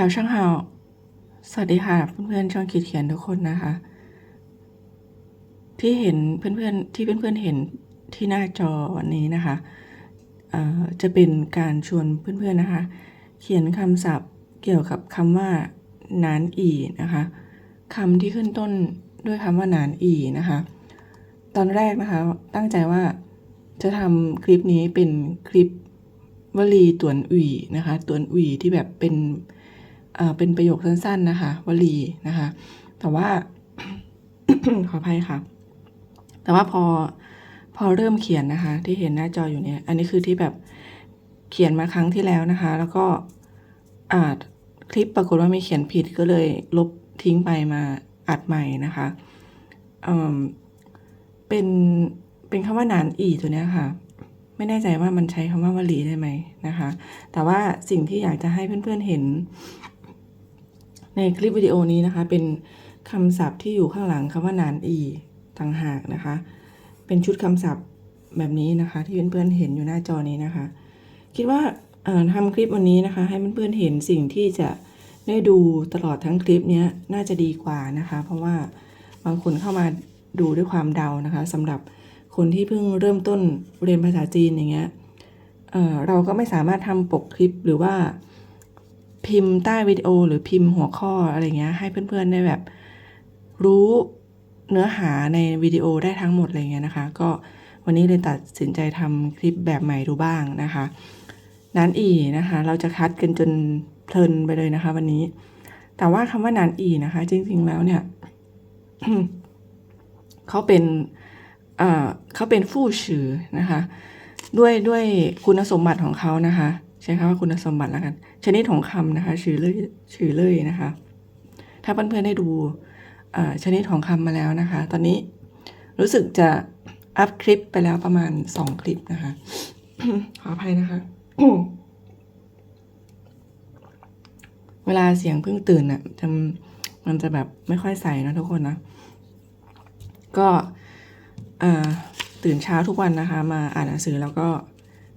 จ้าช่างเฮาสวัสดีค่ะ เพื่อนๆช่องขีดเขียนทุกคนนะคะ ที่เห็นเพื่อนๆที่เพื่อนๆเห็นที่หน้าจอวันนี้นะคะจะเป็นการชวนเพื่อนๆนะคะ เขียนคำศัพท์เกี่ยวกับคำว่านานอีนะคะคำที่ขึ้นต้นด้วยคำว่านานอีนะคะ ตอนแรกนะคะตั้งใจว่าจะทำคลิปนี้เป็นคลิปวลีตวนอุยนะคะตวนอุยที่แบบเป็น เป็นประโยคสั้นๆนะคะวลีนะคะ แต่ว่าขออภัยค่ะ แต่ว่าพอพอเริ่มเขียนนะคะ ที่เห็นหน้าจออยู่เนี่ย อันนี้คือที่แบบเขียนมาครั้งที่แล้วนะคะ แล้วก็อ่าคลิปปรากฏว่ามีเขียนผิดก็เลยลบทิ้งไปมาอัดใหม่นะคะเอ่อเป็นเป็นคำว่านานอีตัวเนี้ยค่ะ ไม่แน่ใจว่ามันใช้คำว่าวลีได้ไหมนะคะ แต่ว่าสิ่งที่อยากจะให้เพื่อนๆเห็น ในคลิปวิดีโอนี้นะคะ เป็นคำศัพท์ที่อยู่ข้างหลังคำว่านานอีต่างหากนะคะ เป็นชุดคำศัพท์แบบนี้นะคะ ที่เพื่อนๆเห็นอยู่หน้าจอนี้นะคะ คิดว่าทำคลิปวันนี้นะคะ ให้เพื่อนๆเห็นสิ่งที่จะได้ดูตลอดทั้งคลิปนี้น่าจะดีกว่านะคะ เพราะว่าบางคนเข้ามาดูด้วยความเดานะคะสำหรับคนที่เพิ่งเริ่มต้นเรียนภาษาจีนอย่างเงี้ยเเราก็ไม่สามารถทำปกคลิปหรือว่า พิมพ์ใต้วิดีโอ หรือพิมพ์หัวข้ออะไรเงี้ยให้เพื่อนๆได้แบบ รู้เนื้อหาในวิดีโอได้ทั้งหมดอะไรเงี้ยนะคะ ก็วันนี้เลยตัดสินใจทำคลิปแบบใหม่ดูบ้างนะคะนานอีนะคะ เราจะคัดกันจนเพลินไปเลยนะคะ วันนี้ แต่ว่าคำว่านานอีนะคะ จริง ๆ แล้วเนี่ยเขาเป็นเอ่อเขาเป็นฟู่ชื่อนะคะ ด้วยด้วยคุณสมบัติของเขานะคะ ใช้คำว่าคุณสมบัติแล้วกัน ชนิดของคำนะคะชื่อเลยชื่อเลยนะคะ ถ้าเพื่อนๆได้ดูชนิดของคำมาแล้วนะคะ ตอนนี้รู้สึกจะอัพคลิปไปแล้วประมาณ2คลิปนะคะ ขออภัยนะคะ เวลาเสียงเพิ่งตื่นน่ะจะมันจะแบบไม่ค่อยใสนะทุกคนนะ ก็ตื่นเช้าทุกวันนะคะ มาอ่านหนังสือแล้วก็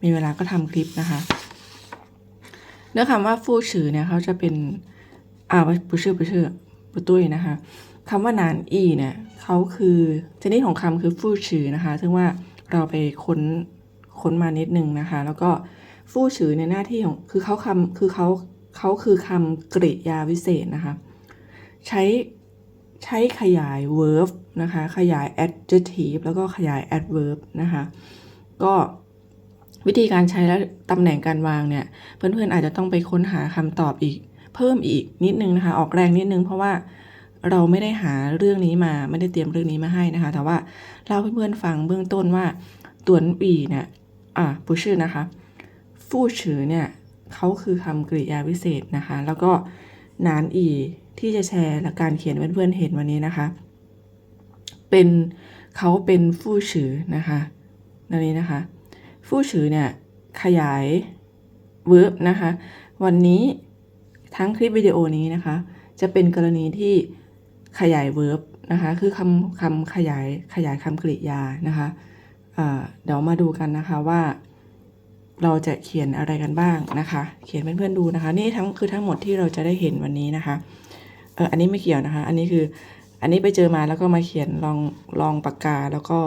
มีเวลาก็ทำคลิปนะคะ เนื้อคำว่าฟู่ชื่อเนี่ยเขาจะเป็นอ่าปูชื่อปูชื่อปูตุ้ยนะคะคำว่านานอีเนี่ยเขาคือชนิดของคำคือฟู่ชื่อนะคะซึ่งว่าเราไปค้นค้นมานิดนึงนะคะ แล้วก็ฟู่ชื่อในหน้าที่ของคือเขาคำคือเขาเขาคือคำกริยาวิเศษนะคะ ใช้ใช้ขยาย verb นะคะ ขยาย adjective แล้วก็ขยาย adverb นะคะ ก็ วิธีการใช้และตำแหน่งการวางเนี่ย เพื่อนๆอาจจะต้องไปค้นหาคำตอบอีก เพิ่มอีกนิดนึงนะคะ ออกแรงนิดนึงเพราะว่าเราไม่ได้หาเรื่องนี้มาไม่ได้เตรียมเรื่องนี้มาให้นะคะ แต่ว่าเล่าให้เพื่อนๆฟังเบื้องต้นว่าตัวนปีเนี่ยอะผู้ชื่อนะคะฟู่ชื่อเนี่ยเขาคือคำกริยาวิเศษนะคะ แล้วก็นานอีที่จะแชร์และการเขียนเพื่อนๆเห็นวันนี้นะคะ เป็นเขาเป็นฟู่ชื่อนะคะนั่นนี้นะคะ ฟู่ชื่อเนี่ยขยาย verb นะคะ วันนี้ทั้งคลิปวิดีโอนี้นะคะ จะเป็นกรณีที่ขยาย verb นะคะ คือคำคำขยายขยายคำกริยานะคะเดี๋ยวมาดูกันนะคะว่าเราจะเขียนอะไรกันบ้างนะคะ เขียนเพื่อนๆดูนะคะ นี่ทั้งคือทั้งหมดที่เราจะได้เห็นวันนี้นะคะ เอออันนี้ไม่เกี่ยวนะคะ อันนี้คือ อันนี้ไปเจอมาแล้วก็มาเขียนลองลองปากกาแล้วก็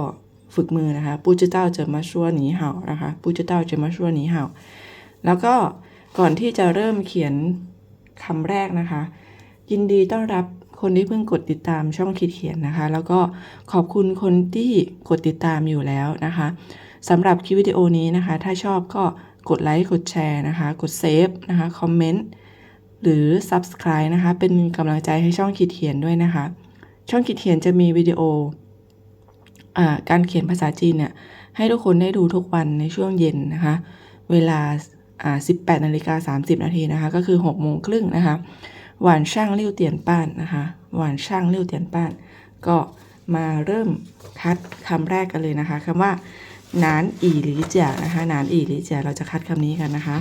ฝึกมือนะคะปูจิเต้าเจอมาชั่วหนีเห่านะคะปูจิเต้าเจอมาชั่วหนีเห่า แล้วก็ก่อนที่จะเริ่มเขียนคำแรกนะคะ ยินดีต้อนรับคนที่เพิ่งกดติดตามช่องคิดเขียนนะคะ แล้วก็ขอบคุณคนที่กดติดตามอยู่แล้วนะคะสำหรับคลิปวิดีโอนี้นะคะ ถ้าชอบก็กดไลค์กดแชร์นะคะ กดเซฟนะคะคอมเมนต์หรือ Subscribe นะคะ เป็นกำลังใจให้ช่องคิดเขียนด้วยนะคะ ช่องคิดเขียนจะมีวิดีโอ การเขียนภาษาจีนเนี่ยให้ทุกคนได้ดูทุกวันในช่วงเย็นนะคะ เวลา 18นาฬิกา30 นาทีนะคะ ก็คือ6โมงครึ่งนะคะ หวานช่างเลี้ยวเตียนป้านนะคะ หวานช่างเลี้ยวเตียนป้าน ก็มาเริ่มคัดคำแรกกันเลยนะคะคำว่านานอีหลีเจียนะคะนานอีหลีเจียเราจะคัดคำนี้กันนะคะ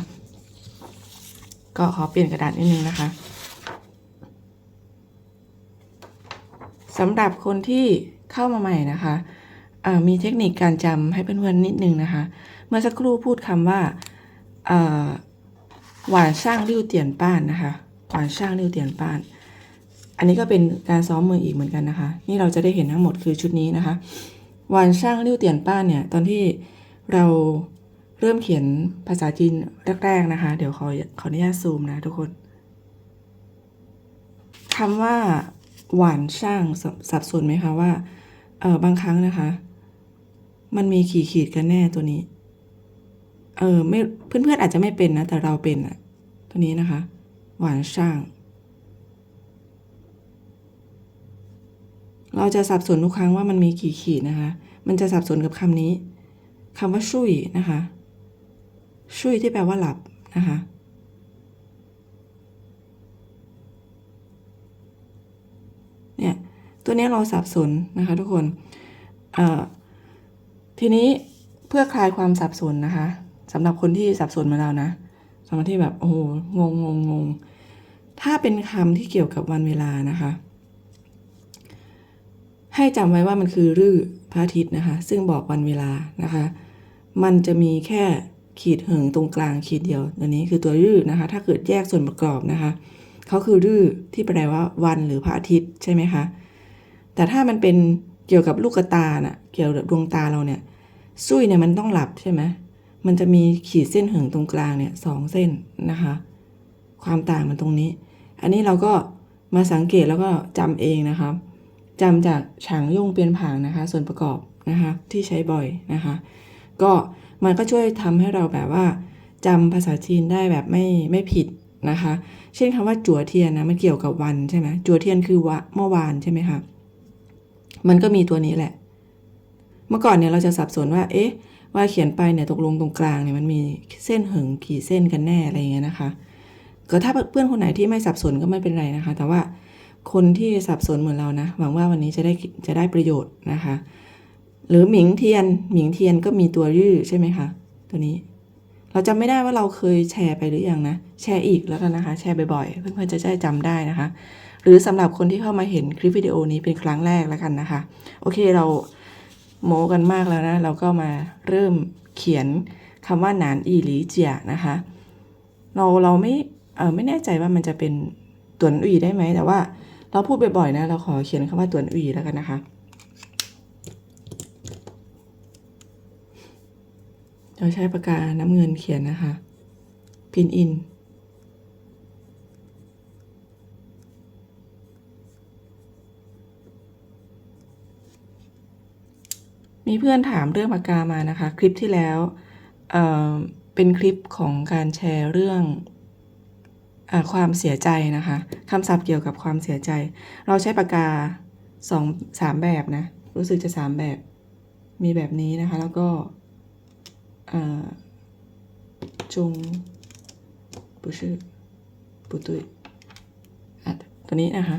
ก็ขอเปลี่ยนกระดาษนิดนึงนะคะสำหรับคนที่เข้ามาใหม่นะคะ มีเทคนิคการจำให้เพื่อนๆนิดนึงนะคะ เมื่อสักครู่พูดคำว่าหวานช่างริ้วเตียนป้านนะคะหวานช่างนิ้วเตียนป้าน อันนี้ก็เป็นการซ้อมมืออีกเหมือนกันนะคะ นี่เราจะได้เห็นทั้งหมดคือชุดนี้นะคะหวานช่างนิ้วเตียนป้านเนี่ยตอนที่เราเริ่มเขียนภาษาจีนแรกๆนะคะ เดี๋ยวขอขออนุญาตซูมนะทุกคนคำว่าหวานช่างสสับสนไหมคะว่าเออบางครั้งนะคะ มันมีขีดขีดกันแน่ตัวนี้ เออไม่เพื่อนๆอาจจะไม่เป็นนะ แต่เราเป็นอะตัวนี้นะคะ หวานช่าง เราจะสับสนทุกครั้งว่ามันมีกี่ขีดนะคะ มันจะสับสนกับคำนี้คำว่าชุยนะคะ ชุยที่แปลว่าหลับนะคะเนี่ยตัวนี้เราสับสนนะคะทุกคน เอ่อ ทีนี้เพื่อคลายความสับสนนะคะสำหรับคนที่สับสนเหมาเรานะสำหรับที่แบบโอ้โหงงงงงงถ้าเป็นคำที่เกี่ยวกับวันเวลานะคะ ให้จำไว้ว่ามันคือรื้อพระอาทิตย์นะคะ ซึ่งบอกวันเวลานะคะ มันจะมีแค่ขีดเหิงตรงกลางขีดเดียวตัวนี้คือตัวรื้อนะคะ ถ้าเกิดแยกส่วนประกอบนะคะเขาคือรื้อที่แปลว่าวันหรือพระอาทิตย์ใช่ไหมคะแต่ถ้ามันเป็น เกี่ยวกับลูกตาน่ะ เกี่ยวกับดวงตาเราเนี่ยซุยเนี่ยมันต้องหลับใช่ไหมมันจะมีขีดเส้นหิงตรงกลางเนี่ยสองเส้นนะคะ ความต่างมันตรงนี้ อันนี้เราก็มาสังเกตแล้วก็จำเองนะคะจำจากฉางย่งเปลี่ยนผางนะคะ ส่วนประกอบนะคะที่ใช้บ่อยนะคะ ก็มันก็ช่วยทำให้เราแบบว่าจำภาษาจีนได้แบบไม่ไม่ผิดนะคะ เช่นคำว่าจั่วเทียนนะมันเกี่ยวกับวันใช่ไหมจั่วเทียนคือวะเมื่อวานใช่ไหมคะ มันก็มีตัวนี้แหละ เมื่อก่อนเนี่ยเราจะสับสนว่า เอ๊ะ ว่าเขียนไปเนี่ยตกลงตรงกลางเนี่ยมันมีเส้นหิงกี่เส้นกันแน่อะไรอย่างเงี้ยนะคะ ก็ถ้าเพื่อนคนไหนที่ไม่สับสนก็ไม่เป็นไรนะคะ แต่ว่าคนที่สับสนเหมือนเรานะ หวังว่าวันนี้จะได้จะได้ประโยชน์นะคะ หรือหมิงเทียน หมิงเทียนก็มีตัวยื้อใช่ไหมคะ ตัวนี้ เราจำไม่ได้ว่าเราเคยแชร์ไปหรือยังนะ แชร์อีกแล้วกันนะคะ แชร์บ่อยๆ เพื่อนๆจะได้จำได้นะคะ หรือสำหรับคนที่เข้ามาเห็นคลิปวิดีโอนี้เป็นครั้งแรกแล้วกันนะคะ โอเคเราโมกันมากแล้วนะ เราก็มาเริ่มเขียนคำว่าหนานอีหลีเจียนะคะ เราเราไม่เออไม่แน่ใจว่ามันจะเป็นตัวนอุยได้ไหมแต่ว่าเราพูดบ่อยๆนะ เราขอเขียนคำว่าตัวนอุยแล้วกันนะคะเราใช้ปากกาน้ำเงินเขียนนะคะ พินอิน มีเพื่อนถามเรื่องปากกามานะคะ คลิปที่แล้วเอ่อเป็นคลิปของการแชร์เรื่องอาความเสียใจนะคะคำศัพท์เกี่ยวกับความเสียใจ เราใช้ปากกาสองสามแบบนะ รู้สึกจะสามแบบ มีแบบนี้นะคะ แล้วก็เอ่อจง不是不对อ่ะตัวนี้นะคะ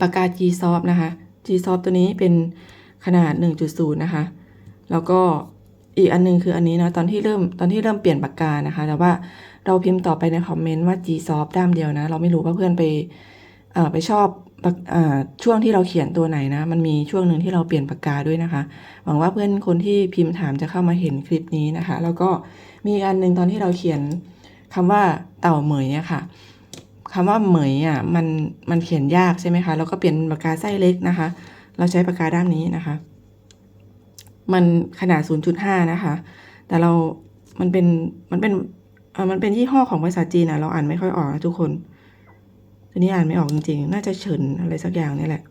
ปากกา G Soft นะคะ G Soft ตัวนี้เป็น ขนาด 1.0 นะคะ แล้วก็อีกอันหนึงคืออันนี้นะตอนที่เริ่มตอนที่เริ่มเปลี่ยนปากกานะคะ แต่ว่าเราพิมพ์ต่อไปในคอมเมนต์ว่า G Soft ด้ามเดียวนะ เราไม่รู้ว่าเพื่อนไปเอ่อไปชอบปากอ่าช่วงที่เราเขียนตัวไหนนะ มันมีช่วงหนึ่งที่เราเปลี่ยนปากกาด้วยนะคะ หวังว่าเพื่อนคนที่พิมพ์ถามจะเข้ามาเห็นคลิปนี้นะคะ แล้วก็มีอันหนึ่งตอนที่เราเขียนคำว่าเต่าเหมยอะค่ะคำว่าเหมยอะมันมันเขียนยากใช่ไหมคะ แล้วก็เปลี่ยนปากกาไส้เล็กนะคะ เราใช้ปากกาด้ามนี้นะคะ มันขนาด 0.5 นะคะ แต่เรา มันเป็น มันเป็นมันเป็นยี่ห้อของภาษาจีนอะเราอ่านไม่ค่อยออกนะทุกคนทีนี้อ่านไม่ออกจริงๆ น่าจะเฉินอะไรสักอย่างนี่แหละ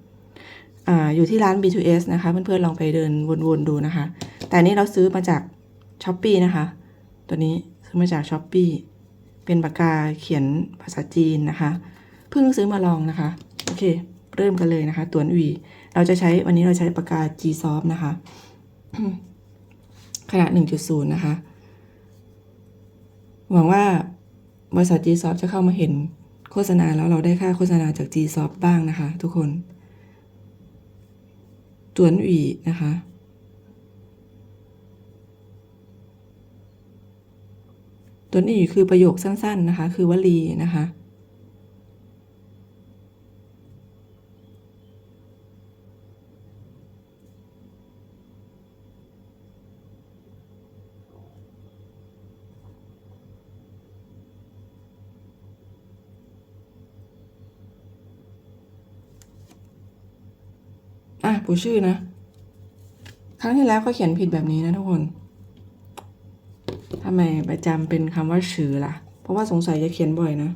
อ่าอยู่ที่ร้าน B2S นะคะ เพื่อนๆ ลองไปเดินวนๆ ดูนะคะ แต่นี้เราซื้อมาจากช้อปปีนะคะ ตัวนี้ซื้อมาจากช้อปปีเป็นปากกาเขียนภาษาจีนนะคะ เพิ่งซื้อมาลองนะคะ โอเค เริ่มกันเลยนะคะ ตัวอุย เราจะใช้วันนี้เราใช้ปากกา G Soft นะคะ ขนาด 1.0 นะคะ หวังว่าบริษัท G Soft จะเข้ามาเห็นโฆษณาแล้วเราได้ค่าโฆษณาจาก G Soft บ้างนะคะ ทุกคนตวนอุยนะคะตัวนี้คือประโยคสั้นๆนะคะ คือวลีนะคะ อะปูชื่อนะ ครั้งที่แล้วก็เขียนผิดแบบนี้นะทุกคนทำไมประจำเป็นคำว่าชื่อล่ะ เพราะว่าสงสัยจะเขียนบ่อยนะ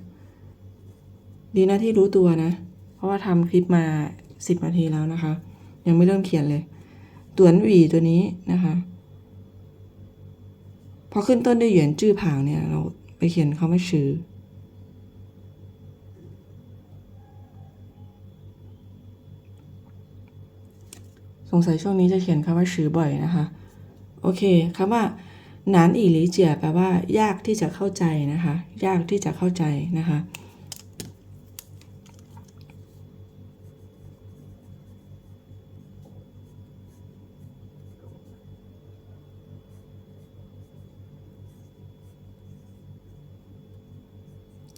ดีนะที่รู้ตัวนะ เพราะว่าทำคลิปมาสิบนาทีแล้วนะคะ ยังไม่เริ่มเขียนเลยตวนหวีตัวนี้นะคะพอขึ้นต้นด้วยเหยียนจื้อผางเนี่ย เราไปเขียนคำว่าชื่อ สงสัยช่วงนี้จะเขียนคำว่าชื่อบ่อยนะคะ โอเคคำว่าหนานอีหลีเจียแปลว่า ยากที่จะเข้าใจนะคะ ยากที่จะเข้าใจนะคะ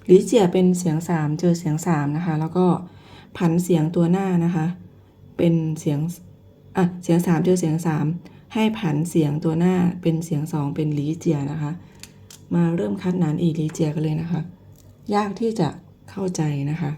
หลีเจียเป็นเสียงสามเจอเสียงสามนะคะ แล้วก็ผันเสียงตัวหน้านะคะ เป็นเสียง อะเสียงสามเจอเสียงสามให้ผันเสียงตัวหน้าเป็นเสียงสองเป็นหลีเจียนะคะ มาเริ่มคัดนานอีหลีเจียกันเลยนะคะ ยากที่จะเข้าใจนะคะ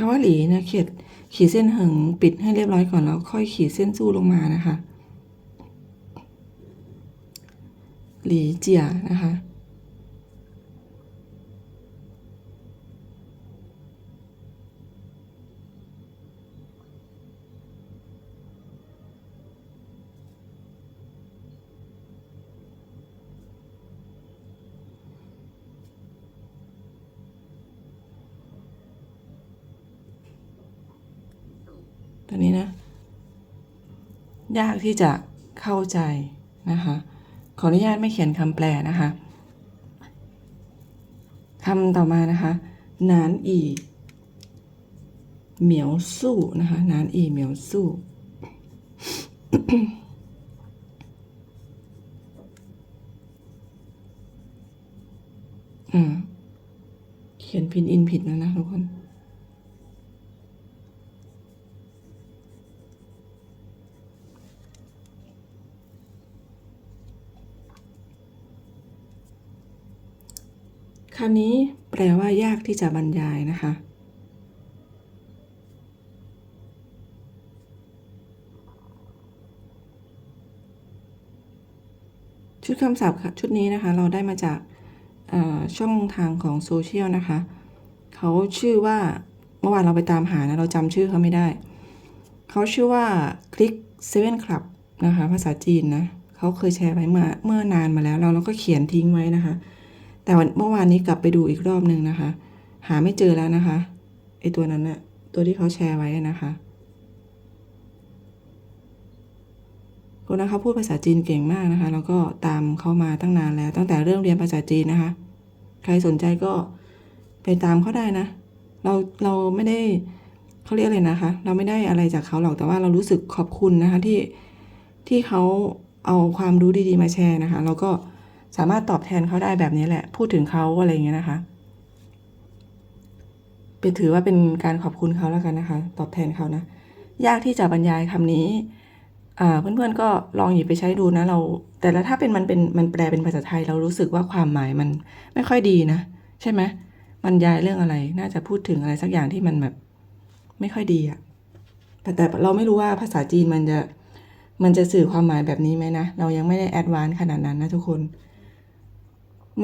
คำว่าหลีนะเขียนขีดเส้นหึงปิดให้เรียบร้อยก่อนแล้วค่อยขีดเส้นสู้ลงมานะคะ หลีเจียนะคะ ตัวนี้นะ ยากที่จะเข้าใจนะคะ ขออนุญาตไม่เขียนคำแปลนะคะคำต่อมานะคะนานอีเหมียวสู้นะคะนานอีเหมียวสู้ เขียนพินอินผิดแล้วนะทุกคน คำนี้แปลว่ายากที่จะบรรยายนะคะ ชุดคำศัพท์ค่ะชุดนี้นะคะ เราได้มาจากช่องทางของโซเชียลนะคะ เขาชื่อว่าเมื่อวานเราไปตามหานะ เราจำชื่อเขาไม่ได้ เขาชื่อว่าคลิกเซเว่นคลับนะคะ ภาษาจีนนะ เขาเคยแชร์ไว้เมื่อเมื่อนานมาแล้ว เราเราก็เขียนทิ้งไว้นะคะ แต่วันเมื่อวานนี้กลับไปดูอีกรอบหนึ่งนะคะ หาไม่เจอแล้วนะคะไอตัวนั้นน่ะตัวที่เขาแชร์ไว้อะนะคะคนนั้นเขาพูดภาษาจีนเก่งมากนะคะ แล้วก็ตามเขามาตั้งนานแล้ว ตั้งแต่เริ่มเรียนภาษาจีนนะคะ ใครสนใจก็ไปตามเขาได้นะ เราเราไม่ได้เขาเรียกอะไรนะคะ เราไม่ได้อะไรจากเขาหรอกแต่ว่าเรารู้สึกขอบคุณนะคะที่ที่เขาเอาความรู้ดีๆมาแชร์นะคะเราก็ สามารถตอบแทนเขาได้แบบนี้แหละ พูดถึงเขาอะไรอย่างเงี้ยนะคะ เป็นถือว่าเป็นการขอบคุณเขาแล้วกันนะคะ ตอบแทนเขานะ ยากที่จะบรรยายคำนี้อ่าเพื่อนๆก็ลองหยิบไปใช้ดูนะเรา แต่ละถ้าเป็นมันเป็นมันแปลเป็นภาษาไทยเรารู้สึกว่าความหมายมันไม่ค่อยดีนะ ใช่ไหมบรรยายเรื่องอะไร น่าจะพูดถึงอะไรสักอย่างที่มันแบบ ไม่ค่อยดีอะแต่แต่เราไม่รู้ว่าภาษาจีนมันจะมันจะสื่อความหมายแบบนี้ไหมนะ เรายังไม่ได้แอดวานขนาดนั้นนะทุกคน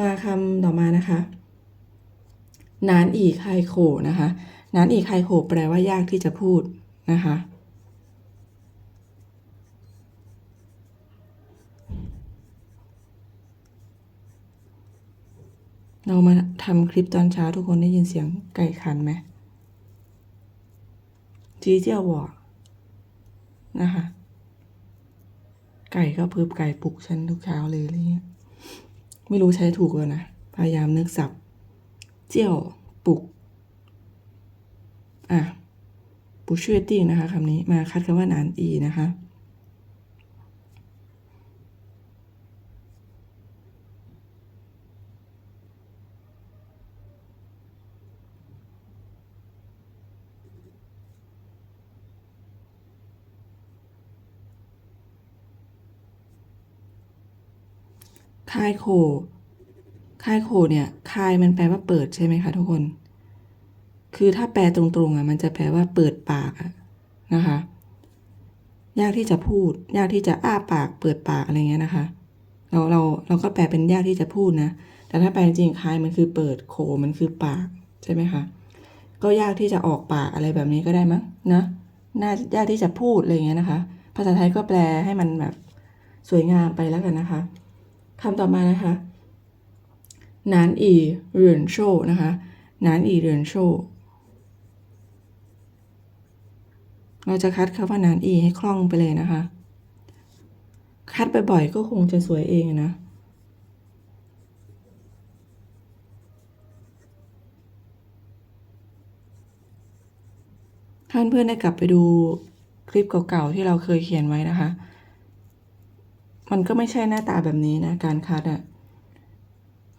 มาคำต่อมานะคะนานอีไคโขนะคะนานอีไคโขแปลว่ายากที่จะพูดนะคะเรามาทำคลิปตอนเช้าทุกคนได้ยินเสียงไก่ขันไหมจีเจียววอนะคะ ไก่ก็พึบไก่ปลุกฉันทุกเช้าเลยอะไรเงี้ย ไม่รู้ใช้ถูกแล้วนะ พยายามนึกสับเจียวปลุก อะ ปุชเชติ้งนะคะคำนี้มาคัดคำว่าหนานอีนะคะ ค่ายโค ค่ายโคเนี่ยค่ายมันแปลว่าเปิดใช่ไหมคะทุกคน คือถ้าแปลตรงๆอะมันจะแปลว่าเปิดปากอะนะคะ ยากที่จะพูด ยากที่จะอ้าปากเปิดปากอะไรเงี้ยนะคะ เราเราเราก็แปลเป็นยากที่จะพูดนะ แต่ถ้าแปลจริงคายมันคือเปิดโคมันคือปากใช่ไหมคะก็ยากที่จะออกปากอะไรแบบนี้ก็ได้มั้งนะน่ายากที่จะพูดอะไรเงี้ยนะคะ ภาษาไทยก็แปลให้มันแบบสวยงามไปแล้วกันนะคะ คำต่อมานะคะนานอีเหรินโชนะคะนานอีเหรินโชเราจะคัดคำว่านานอีให้คล่องไปเลยนะคะ คัดบ่อยๆก็คงจะสวยเองนะท่านเพื่อนได้กลับไปดูคลิปเก่าๆที่เราเคยเขียนไว้นะคะ มันก็ไม่ใช่หน้าตาแบบนี้นะ การคัดอะ่ะ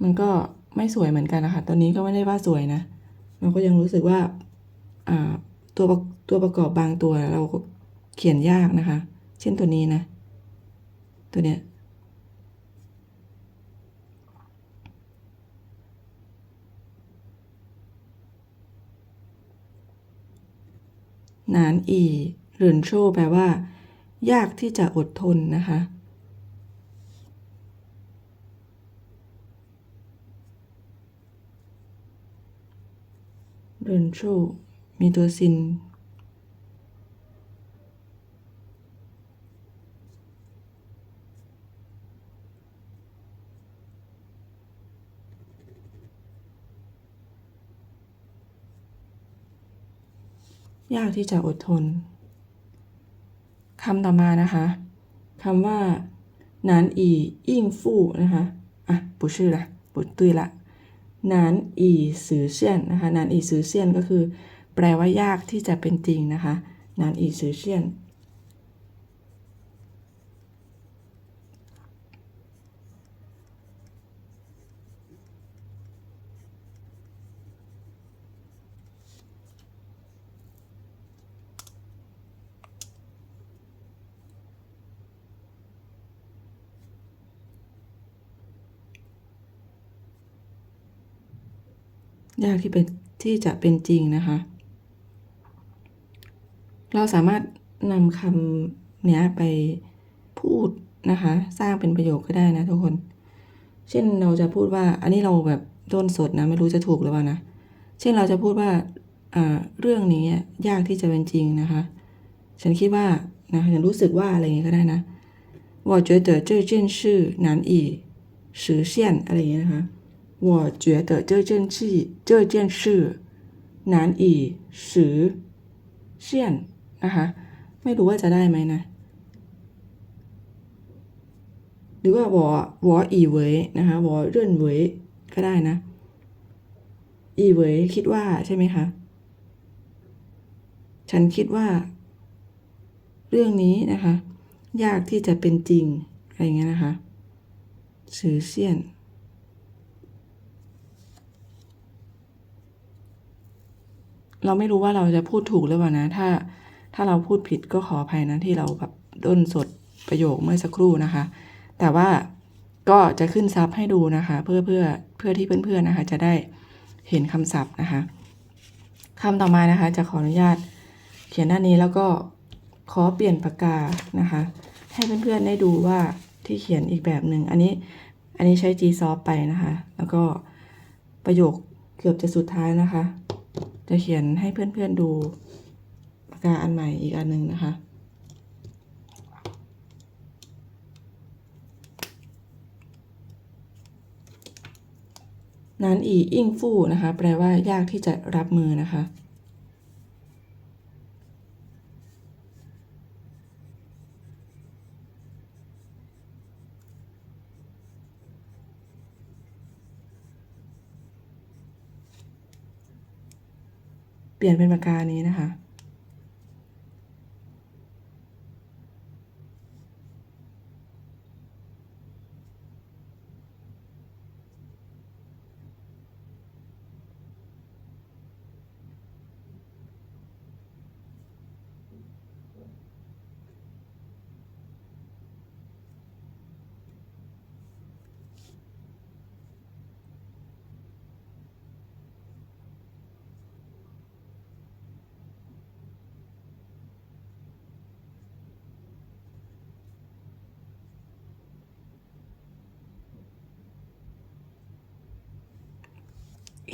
มันก็ไม่สวยเหมือนกันนะคะตอนนี้ก็ไม่ได้ว่าสวยนะเราก็ยังรู้สึกว่าอ่าตัวประตัวประกอบบางตัวเราเขียนยากนะคะ เช่นตัวนี้นะ ตัวเนี้ยหนานอีหรินโชแปลว่า ยากที่จะอดทนนะคะ เรนทรูมีตัวซิน ยากที่จะอดทนคำต่อมานะคะคำว่า นานอีอิ่งฟู่นะคะ อะ ปุชื่อละ ปุตุยละ นานอีซือเซียนนะคะนานอีซือเซียนก็คือ แปลว่ายากที่จะเป็นจริงนะคะนานอีซือเซียน ยากที่เป็นที่จะเป็นจริงนะคะ เราสามารถนำคำเนี้ยไปพูดนะคะ สร้างเป็นประโยคก็ได้นะทุกคน เช่นเราจะพูดว่า อันนี้เราแบบต้นสดนะ ไม่รู้จะถูกหรือเปล่านะ เช่นเราจะพูดว่าอ่าเรื่องนี้ยากที่จะเป็นจริงนะคะ ฉันคิดว่านะฉันรู้สึกว่าอะไรอย่างเงี้ยก็ได้นะ我觉得这件事难以实现อะไรอย่างเงี้ยนะคะ 我觉得这件事这件事难以实现นะคะ ไม่รู้ว่าจะได้ไหมนะ หรือว่า我我以为นะคะ我认为ก็ได้นะ以为คิดว่าใช่ไหมคะ ฉันคิดว่า เรื่องนี้นะคะ ยากที่จะเป็นจริง อะไรอย่างเงี้ยนะคะสื่อเสียน เราไม่รู้ว่าเราจะพูดถูกหรือเปล่านะ ถ้า ถ้าเราพูดผิดก็ขออภัยนะที่เราแบบด้นสดประโยคเมื่อสักครู่นะคะ แต่ว่าก็จะขึ้นซับให้ดูนะคะ เพื่อเพื่อเพื่อที่เพื่อนๆนะคะ จะได้เห็นคำศัพท์นะคะคำต่อมานะคะ จะขออนุญาตเขียนด้านนี้แล้วก็ขอเปลี่ยนปากกานะคะ ให้เพื่อนๆได้ดูว่าที่เขียนอีกแบบหนึ่งอันนี้อันนี้ใช้ G soft ไปนะคะ แล้วก็ประโยคเกือบจะสุดท้ายนะคะ จะเขียนให้เพื่อนๆดูปากกาอันใหม่อีกอันหนึ่งนะคะ นานอีอิ่งฟู่นะคะ แปลว่ายากที่จะรับมือนะคะ เปลี่ยนเป็นปากกานี้นะคะ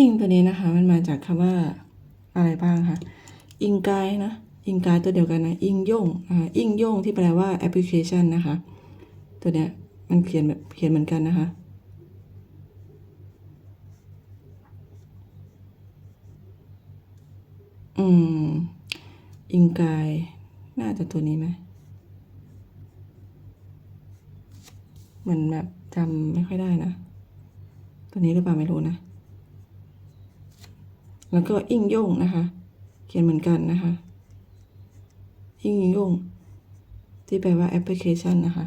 อิงตัวนี้นะคะ มันมาจากคำว่าอะไรบ้างคะอิงกายนะอิงกายตัวเดียวกันนะอิงย่งนะคะอิงย่งที่แปลว่าแอปพลิเคชันนะคะ ตัวเนี้ยมันเขียนแบบเขียนเหมือนกันนะคะอืม อิงกาย น่าจะตัวนี้ไหมเหมือนแบบจำไม่ค่อยได้นะ ตัวนี้หรือเปล่าไม่รู้นะ แล้วก็อิงโย่งนะคะ เขียนเหมือนกันนะคะ อิงโย่งที่แปลว่าแอปพลิเคชันนะคะ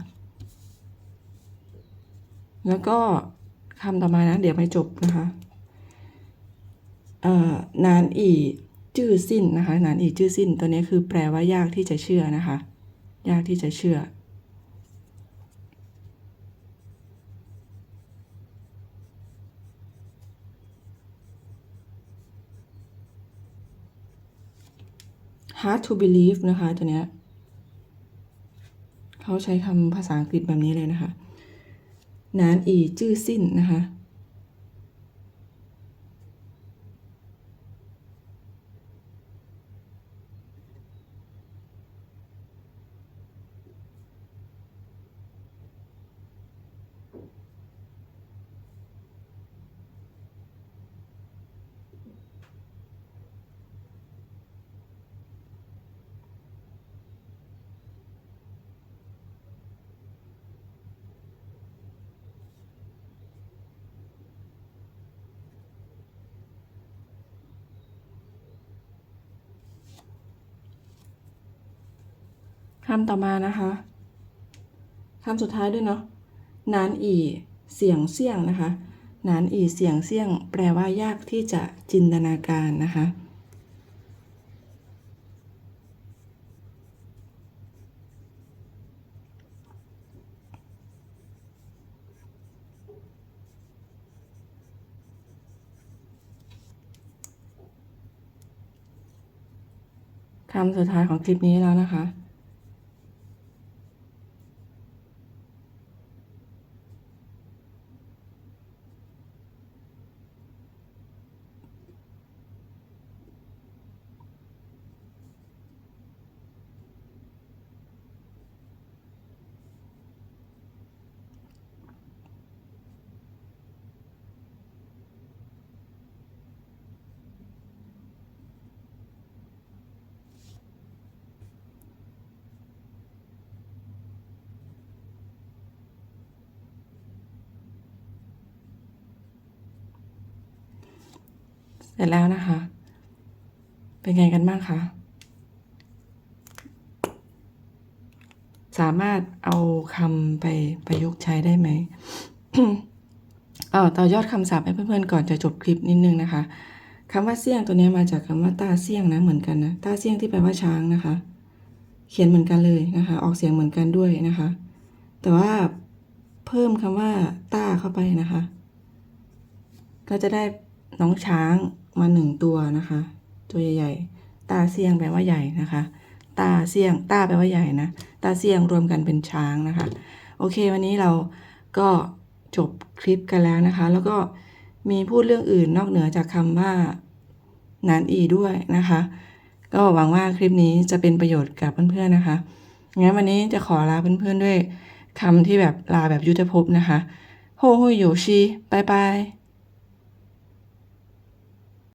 แล้วก็คำต่อมานะ เดี๋ยวไม่จบนะคะ เอ่อ นานอีจื้อสิ้นนะคะ นานอีจื้อสิ้น ตัวนี้คือแปลว่ายากที่จะเชื่อนะคะ ยากที่จะเชื่อ hard to believe นะคะตัวเนี้ยเขาใช้คำภาษาอังกฤษแบบนี้เลยนะคะนานอีจื้อสิ้นนะคะ คำต่อมานะคะคำสุดท้ายด้วยเนาะนานอีเสียงเสี่ยงนะคะนานอีเสียงเสี่ยง แปลว่ายากที่จะจินตนาการนะคะ คำสุดท้ายของคลิปนี้แล้วนะคะ เสร็จแล้วนะคะ เป็นไงกันบ้างคะสามารถเอาคำไปประยุกต์ใช้ได้ไหมเอ่อต่อยอดคำศัพท์ให้เพื่อนๆก่อนจะจบคลิปนิดนึงนะคะคำว่าเสี่ยงตัวนี้มาจากคำว่าตาเสี่ยงนะเหมือนกันนะตาเสี่ยงที่แปลว่าช้างนะคะ เขียนเหมือนกันเลยนะคะ ออกเสียงเหมือนกันด้วยนะคะ แต่ว่าเพิ่มคำว่าต้าเข้าไปนะคะ ก็จะได้น้องช้าง มาหนึ่งตัวนะคะ ตัวใหญ่ๆ ตาเสียงแปลว่าใหญ่นะคะ ตาเสียงตาแปลว่าใหญ่นะ ตาเสียงรวมกันเป็นช้างนะคะ โอเค วันนี้เราก็จบคลิปกันแล้วนะคะ แล้วก็มีพูดเรื่องอื่นนอกเหนือจากคำว่านานอีด้วยนะคะ ก็หวังว่าคลิปนี้จะเป็นประโยชน์กับเพื่อนๆนะคะ งั้นวันนี้จะขอลาเพื่อนๆด้วยคำที่แบบลาแบบยุทธภพนะคะโฮโฮโยชิบายบาย